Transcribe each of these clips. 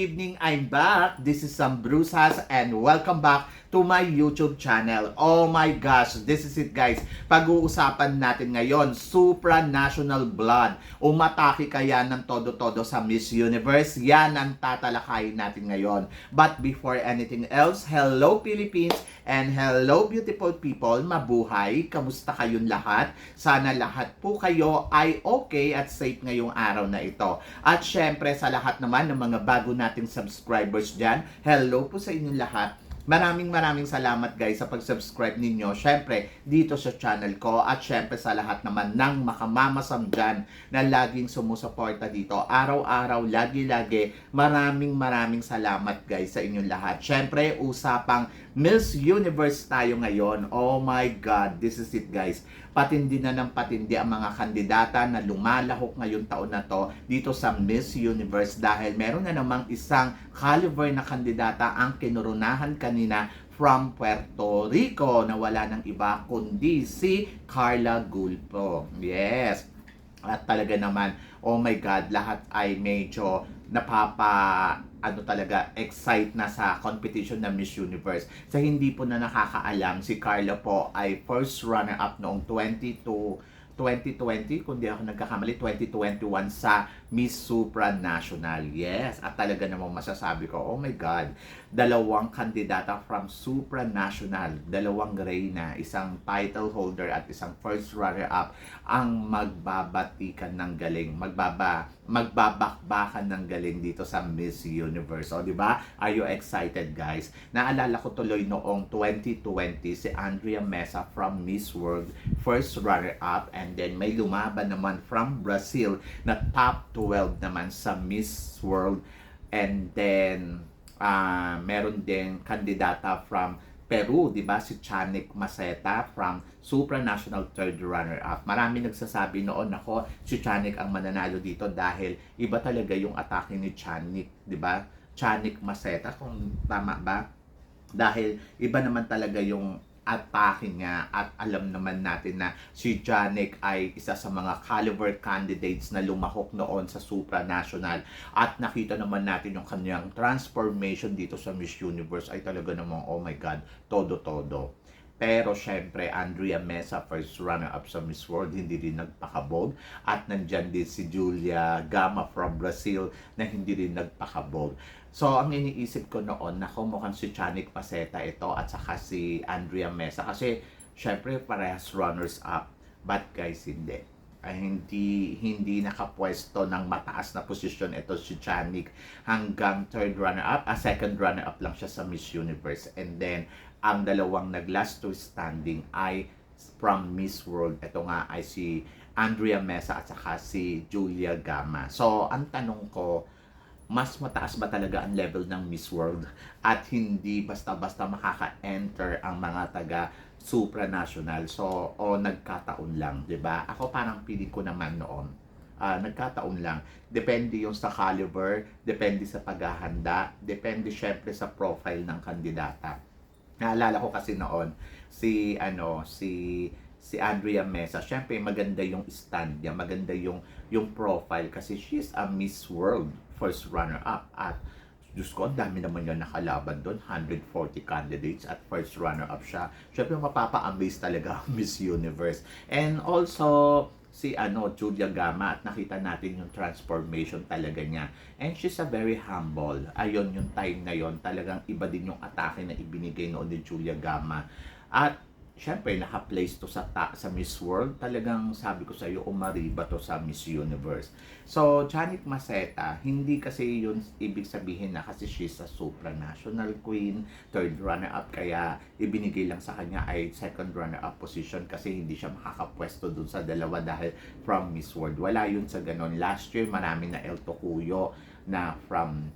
evening! I'm back. This is Sam Brusas and welcome back to my YouTube channel. Oh my gosh, this is it guys. Pag-uusapan natin ngayon, supranational blood. Umatake kaya ng todo-todo sa Miss Universe? Yan ang tatalakayin natin ngayon. But before anything else, hello Philippines and hello beautiful people. Mabuhay! Kamusta kayong lahat? Sana lahat po kayo ay okay at safe ngayong araw na ito. At syempre sa lahat naman ng mga bago nating subscribers dyan, hello po sa inyong lahat. Maraming maraming salamat guys sa pag-subscribe ninyo. Syempre, dito sa channel ko at syempre sa lahat naman ng makamamasam dyan na laging sumusuporta dito. Araw-araw, lagi-lagi. Maraming maraming salamat guys sa inyong lahat. Syempre, usapang Miss Universe tayo ngayon. Oh my God, this is it guys. Patindi na ng patindi ang mga kandidata na lumalahok ngayong taon na to dito sa Miss Universe dahil meron na namang isang caliber na kandidata ang kinurunahan kanina from Puerto Rico na wala ng iba kundi si Carla Gulpo. Yes. At talaga naman, oh my God, lahat ay medyo napapa ano talaga excite na sa competition ng Miss Universe. Sa hindi po na nakakaalam, si Carla po ay first runner up noong 22 2020, kung di ako nagkakamali, 2021 sa Miss Supranational. Yes, at talaga namang masasabi ko, oh my God, dalawang kandidata from Supranational, dalawang reyna, isang title holder at isang first runner-up ang magbabatikan ng galing, magbaba, magbabakbakan ng galing dito sa Miss Universe. O, di ba? Are you excited, guys? Naalala ko tuloy noong 2020 si Andrea Mesa from Miss World, first runner-up, and then may lumaban naman from Brazil na top 12 naman sa Miss World, and then uh, meron din kandidata from Peru, di ba? Si Chanik Maceta from supranational third runner-up. Marami nagsasabi noon ako, si Chanik ang mananalo dito dahil iba talaga yung atake ni Chanik, di ba? Chanik Maceta, kung tama ba? Dahil iba naman talaga yung atake niya at alam naman natin na si Janik ay isa sa mga caliber candidates na lumahok noon sa supranational at nakita naman natin yung kanyang transformation dito sa Miss Universe ay talaga namang oh my god, todo-todo. Pero syempre, Andrea Mesa, first runner-up sa Miss World, hindi rin nagpakabog. At nandyan din si Julia Gama from Brazil na hindi rin nagpakabog. So, ang iniisip ko noon, nako mukhang si Chanik Paseta ito at saka si Andrea Mesa. Kasi, syempre, parehas runners-up. But guys, hindi ay hindi hindi nakapwesto ng mataas na posisyon ito si Chanik hanggang third runner up, a second runner up lang siya sa Miss Universe and then ang dalawang nag-last to standing ay from Miss World. Ito nga ay si Andrea Mesa at saka si Julia Gama. So, ang tanong ko, mas mataas ba talaga ang level ng Miss World at hindi basta-basta makaka-enter ang mga taga supranational. So, o nagkataon lang, 'di ba? Ako parang piling ko naman noon. Uh, nagkataon lang. Depende yung sa caliber, depende sa paghahanda, depende syempre sa profile ng kandidata. Naalala ko kasi noon si ano si si Andrea Mesa. Syempre maganda yung stand niya, maganda yung yung profile kasi she's a Miss World first runner up at Diyos ko, ang dami naman yung nakalaban doon. 140 candidates at first runner-up siya. Syempre, mapapa-amaze talaga Miss Universe. And also, si ano Julia Gama at nakita natin yung transformation talaga niya. And she's a very humble. Ayon yung time na yon talagang iba din yung atake na ibinigay noon ni Julia Gama. At syempre naka-place to sa ta- sa Miss World. Talagang sabi ko sa iyo umariba to sa Miss Universe. So, Janet Maceta, hindi kasi yun ibig sabihin na kasi she's a supranational queen, third runner-up, kaya ibinigay lang sa kanya ay second runner-up position kasi hindi siya makakapwesto dun sa dalawa dahil from Miss World. Wala yun sa ganon. Last year, marami na El Tocuyo na from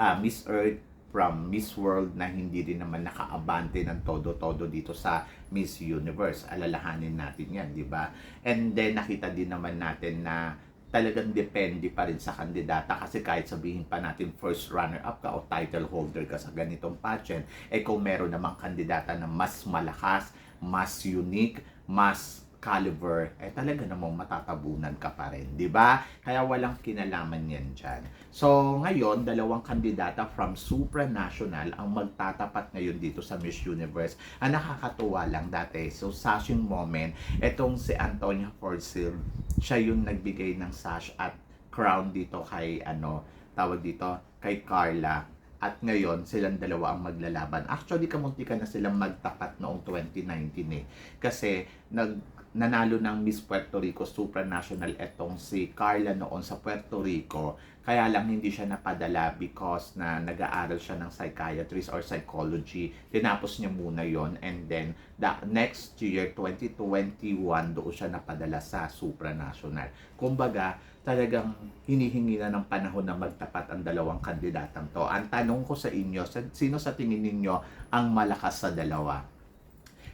uh, Miss Earth, from Miss World na hindi rin naman nakaabante ng todo-todo dito sa Miss Universe. Alalahanin natin yan, di ba? And then nakita din naman natin na talagang depende pa rin sa kandidata kasi kahit sabihin pa natin first runner-up ka o title holder ka sa ganitong pageant, eh kung meron namang kandidata na mas malakas, mas unique, mas caliber, eh talaga namang matatabunan ka pa rin, di ba? Kaya walang kinalaman yan dyan. So, ngayon, dalawang kandidata from supranational ang magtatapat ngayon dito sa Miss Universe. Ang nakakatuwa lang dati, so sashing moment, etong si Antonia Forsil, siya yung nagbigay ng sash at crown dito kay, ano, tawag dito, kay Carla. At ngayon, silang dalawa ang maglalaban. Actually, kamuntikan na silang magtapat noong 2019 eh. Kasi, nag, nanalo ng Miss Puerto Rico Supranational etong si Carla noon sa Puerto Rico. Kaya lang hindi siya napadala because na nag-aaral siya ng psychiatrist or psychology. Tinapos niya muna yon and then the next year, 2021, doon siya napadala sa Supranational. Kumbaga, talagang hinihingi na ng panahon na magtapat ang dalawang kandidatang to. Ang tanong ko sa inyo, sino sa tingin ninyo ang malakas sa dalawa?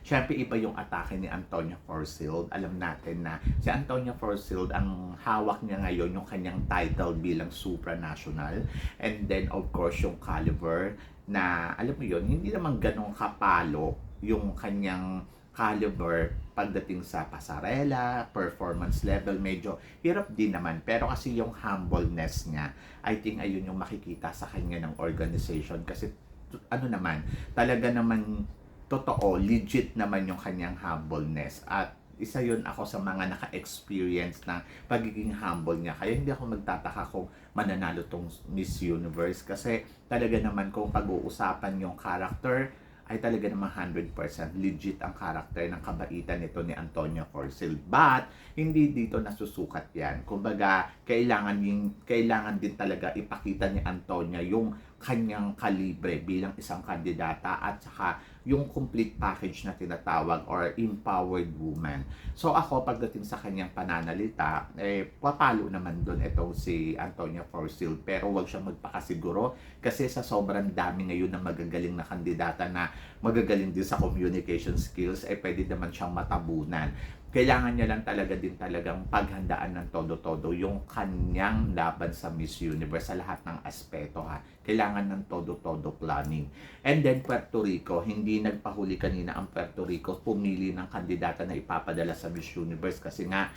Siyempre, iba yung atake ni Antonia Forsyth. Alam natin na si Antonia Forsyth, ang hawak niya ngayon yung kanyang title bilang supranational. And then, of course, yung caliber na, alam mo yun, hindi naman ganong kapalo yung kanyang caliber pagdating sa pasarela, performance level, medyo hirap din naman. Pero kasi yung humbleness niya, I think ayun yung makikita sa kanya ng organization. Kasi ano naman, talaga naman totoo, legit naman yung kanyang humbleness. At isa yun ako sa mga naka-experience ng pagiging humble niya. Kaya hindi ako magtataka kung mananalo tong Miss Universe. Kasi talaga naman kung pag-uusapan yung character, ay talaga naman 100% legit ang karakter ng kabaitan nito ni Antonio Forcil. But, hindi dito nasusukat yan. Kumbaga, kailangan, yung, kailangan din talaga ipakita ni Antonia yung kanyang kalibre bilang isang kandidata at saka yung complete package na tinatawag or empowered woman. So ako pagdating sa kanyang pananalita, eh papalo naman doon itong si Antonia Forsyth pero wag siyang magpakasiguro kasi sa sobrang dami ngayon ng magagaling na kandidata na magagaling din sa communication skills, eh pwede naman siyang matabunan kailangan niya lang talaga din talagang paghandaan ng todo-todo yung kanyang laban sa Miss Universe sa lahat ng aspeto ha. Kailangan ng todo-todo planning. And then Puerto Rico, hindi nagpahuli kanina ang Puerto Rico pumili ng kandidata na ipapadala sa Miss Universe kasi nga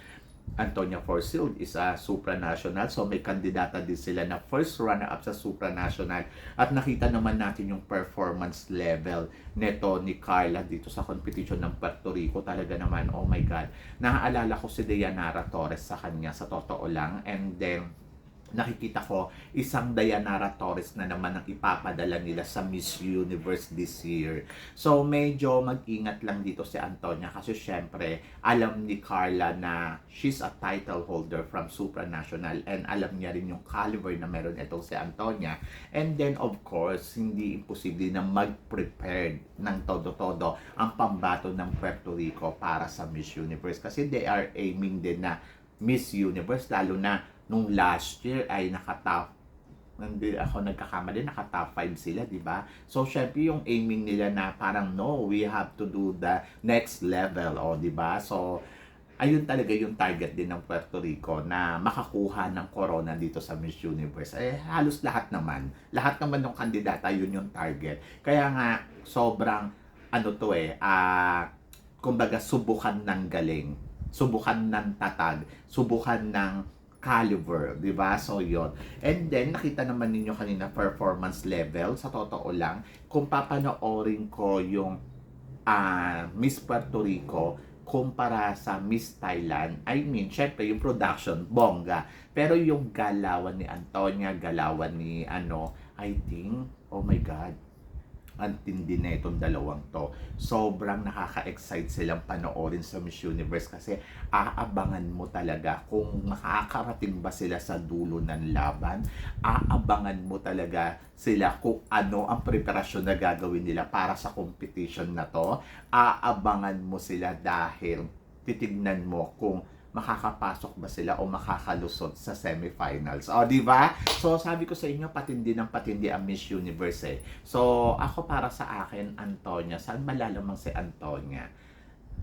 Antonia Forsyth is a supranational. So may kandidata din sila na first runner-up sa supranational. At nakita naman natin yung performance level neto ni Carla dito sa competition ng Puerto Rico. Talaga naman oh my god. Naaalala ko si Dayanara Torres sa kanya sa totoo lang. And then nakikita ko isang Dayanara Torres na naman ang ipapadala nila sa Miss Universe this year. So medyo mag-ingat lang dito si Antonia kasi syempre alam ni Carla na she's a title holder from supranational and alam niya rin yung caliber na meron itong si Antonia. And then of course, hindi imposible na mag-prepared ng todo-todo ang pambato ng Puerto Rico para sa Miss Universe kasi they are aiming din na Miss Universe lalo na nung last year ay nakatop hindi ako nagkakamali, naka-top 5 sila, di ba? So, syempre yung aiming nila na parang, no, we have to do the next level, o, di ba? So, ayun talaga yung target din ng Puerto Rico na makakuha ng corona dito sa Miss Universe. Eh, halos lahat naman. Lahat naman ng kandidata, yun yung target. Kaya nga, sobrang, ano to eh, ah, kumbaga, subukan ng galing. Subukan ng tatag. Subukan ng caliber, di ba? So, yon And then, nakita naman ninyo kanina performance level, sa totoo lang, kung papanoorin ko yung ah, Miss Puerto Rico, kumpara sa Miss Thailand, I mean, syempre, yung production, bongga. Pero yung galawan ni Antonia, galawan ni, ano, I think, oh my God, ang tindi na itong dalawang to. Sobrang nakaka-excite silang panoorin sa Miss Universe kasi aabangan mo talaga kung makakarating ba sila sa dulo ng laban. Aabangan mo talaga sila kung ano ang preparasyon na gagawin nila para sa competition na to. Aabangan mo sila dahil titignan mo kung makakapasok ba sila o makakalusot sa semifinals. O, di ba? So, sabi ko sa inyo, patindi ng patindi ang Miss Universe eh. So, ako para sa akin, Antonia, saan malalamang si Antonia?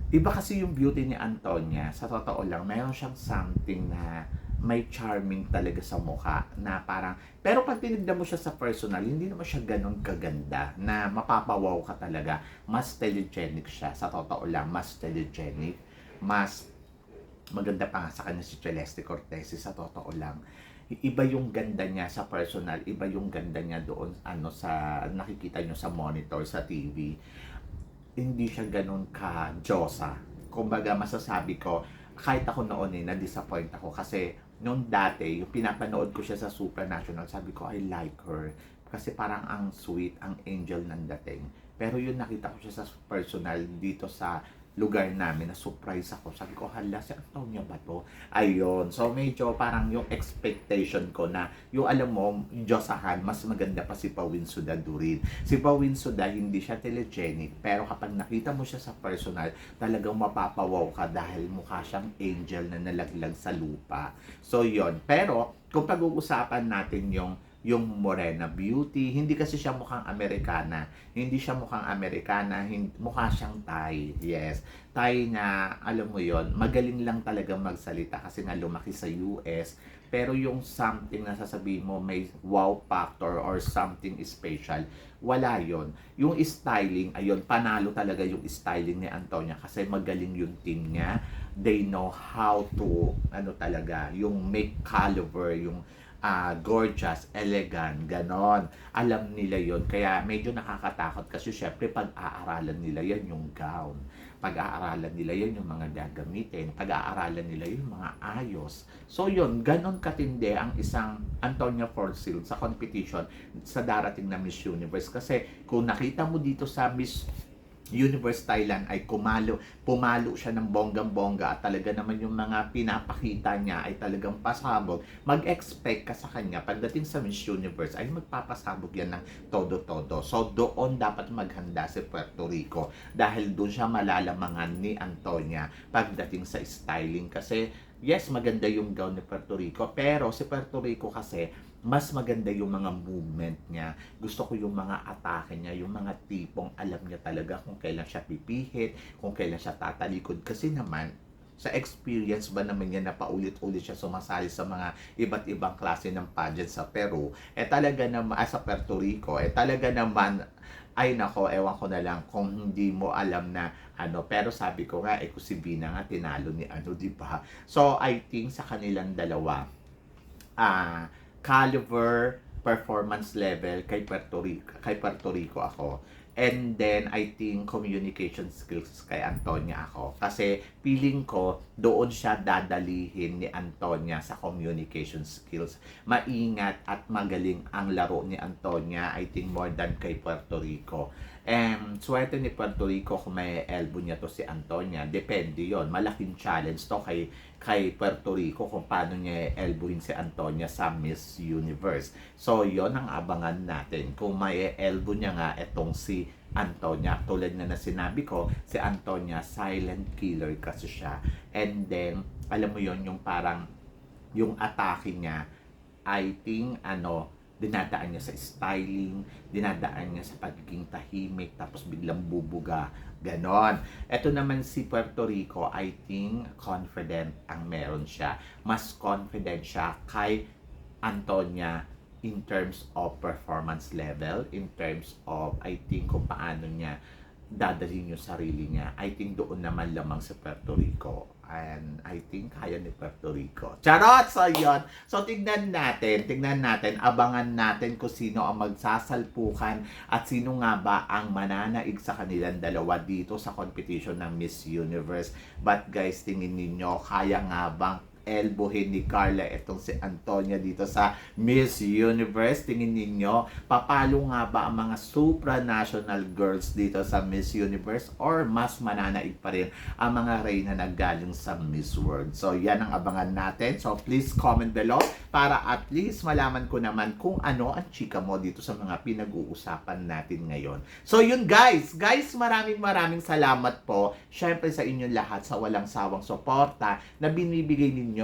Iba kasi yung beauty ni Antonia, sa totoo lang, mayroon siyang something na may charming talaga sa mukha na parang, pero pag tinignan mo siya sa personal, hindi naman siya ganun kaganda na mapapawaw ka talaga. Mas telegenic siya, sa totoo lang, mas telegenic mas maganda pa nga sa kanya si Celeste Cortez sa totoo lang iba yung ganda niya sa personal, iba yung ganda niya doon ano sa nakikita nyo sa monitor sa TV. Hindi siya ganun ka Diyosa. Kumbaga masasabi ko, kahit ako noon eh, na-disappoint ako kasi noon dati, yung pinapanood ko siya sa Supranational, sabi ko, I like her. Kasi parang ang sweet, ang angel ng dating. Pero yun nakita ko siya sa personal dito sa lugar namin na surprise ako. Sabi ko, hala, si Antonio ba to? Ayun. So, medyo parang yung expectation ko na yung alam mo, yung Diyosahan, mas maganda pa si Pawin Suda Durin. Si Pawin Suda, hindi siya telegenic, pero kapag nakita mo siya sa personal, talagang mapapawaw ka dahil mukha siyang angel na nalaglag sa lupa. So, yon Pero, kung pag-uusapan natin yung yung Morena Beauty. Hindi kasi siya mukhang Amerikana. Hindi siya mukhang Amerikana. Mukha siyang Thai. Yes. Thai na, alam mo yon magaling lang talaga magsalita kasi nga lumaki sa US. Pero yung something na sasabihin mo may wow factor or something special, wala yon Yung styling, ayun, panalo talaga yung styling ni Antonia kasi magaling yung team niya. They know how to, ano talaga, yung make caliber, yung ah, gorgeous, elegant, ganon. Alam nila yon Kaya medyo nakakatakot kasi syempre pag-aaralan nila yan yung gown. Pag-aaralan nila yan yung mga gagamitin. Pag-aaralan nila yung mga ayos. So yun, ganon katindi ang isang Antonia Forsyth sa competition sa darating na Miss Universe. Kasi kung nakita mo dito sa Miss Universe Thailand ay kumalo, pumalo siya ng bonggang-bongga at talaga naman yung mga pinapakita niya ay talagang pasabog, mag-expect ka sa kanya pagdating sa Miss Universe ay magpapasabog yan ng todo-todo. So doon dapat maghanda si Puerto Rico dahil doon siya malalamangan ni Antonia pagdating sa styling kasi yes, maganda yung gown ni Puerto Rico pero si Puerto Rico kasi mas maganda yung mga movement niya. Gusto ko yung mga atake niya, yung mga tipong alam niya talaga kung kailan siya pipihit, kung kailan siya tatalikod. Kasi naman, sa experience ba naman niya na paulit-ulit siya sumasali sa mga iba't ibang klase ng pageant sa Peru, eh talaga naman, ah, sa Puerto Rico, eh talaga naman, ay nako, ewan ko na lang kung hindi mo alam na ano, pero sabi ko nga, eh, si Bina nga, tinalo ni ano, di ba? So, I think sa kanilang dalawa, ah, caliber performance level kay Puerto Rico, kay Puerto Rico ako. And then, I think communication skills kay Antonia ako. Kasi feeling ko, doon siya dadalihin ni Antonia sa communication skills. Maingat at magaling ang laro ni Antonia, I think more than kay Puerto Rico. And swerte ni Puerto Rico kung may elbow niya to si Antonia. Depende yon Malaking challenge to kay, kay Puerto Rico kung paano niya elbowin si Antonia sa Miss Universe. So, yon ang abangan natin. Kung may elbow niya nga itong si Antonia. Tulad na na sinabi ko, si Antonia, silent killer kasi siya. And then, alam mo yon yung parang, yung atake niya, I think, ano, dinadaan niya sa styling, dinadaan niya sa pagiging tahimik, tapos biglang bubuga. Ganon. Ito naman si Puerto Rico, I think confident ang meron siya. Mas confident siya kay Antonia in terms of performance level, in terms of, I think, kung paano niya dadalhin yung sarili niya. I think doon naman lamang sa Puerto Rico. And I think kaya ni Puerto Rico. Charot! So, yun. So, tignan natin. Tignan natin. Abangan natin kung sino ang magsasalpukan at sino nga ba ang mananaig sa kanilang dalawa dito sa competition ng Miss Universe. But guys, tingin ninyo, kaya nga bang elbowin ni Carla itong si Antonia dito sa Miss Universe. Tingin ninyo, papalo nga ba ang mga supranational girls dito sa Miss Universe or mas mananaig pa rin ang mga reyna na galing sa Miss World? So, yan ang abangan natin. So, please comment below para at least malaman ko naman kung ano ang chika mo dito sa mga pinag-uusapan natin ngayon. So, yun guys. Guys, maraming maraming salamat po. Syempre sa inyong lahat sa walang sawang suporta na binibigay ninyo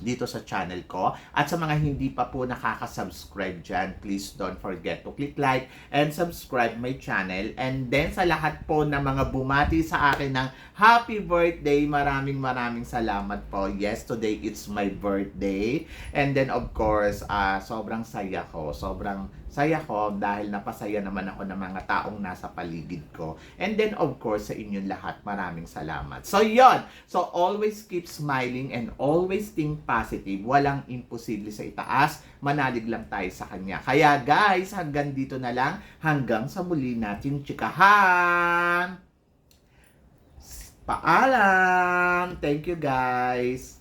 dito sa channel ko. At sa mga hindi pa po nakaka-subscribe dyan, please don't forget to click like and subscribe my channel. And then sa lahat po ng mga bumati sa akin ng happy birthday, maraming maraming salamat po. Yes, today it's my birthday. And then of course, ah sobrang saya ko. Sobrang saya ko dahil napasaya naman ako ng mga taong nasa paligid ko. And then of course sa inyong lahat, maraming salamat. So yon. So always keep smiling and always think positive. Walang imposible sa itaas. Manalig lang tayo sa kanya. Kaya guys, hanggang dito na lang. Hanggang sa muli natin chikahan. Paalam! Thank you guys!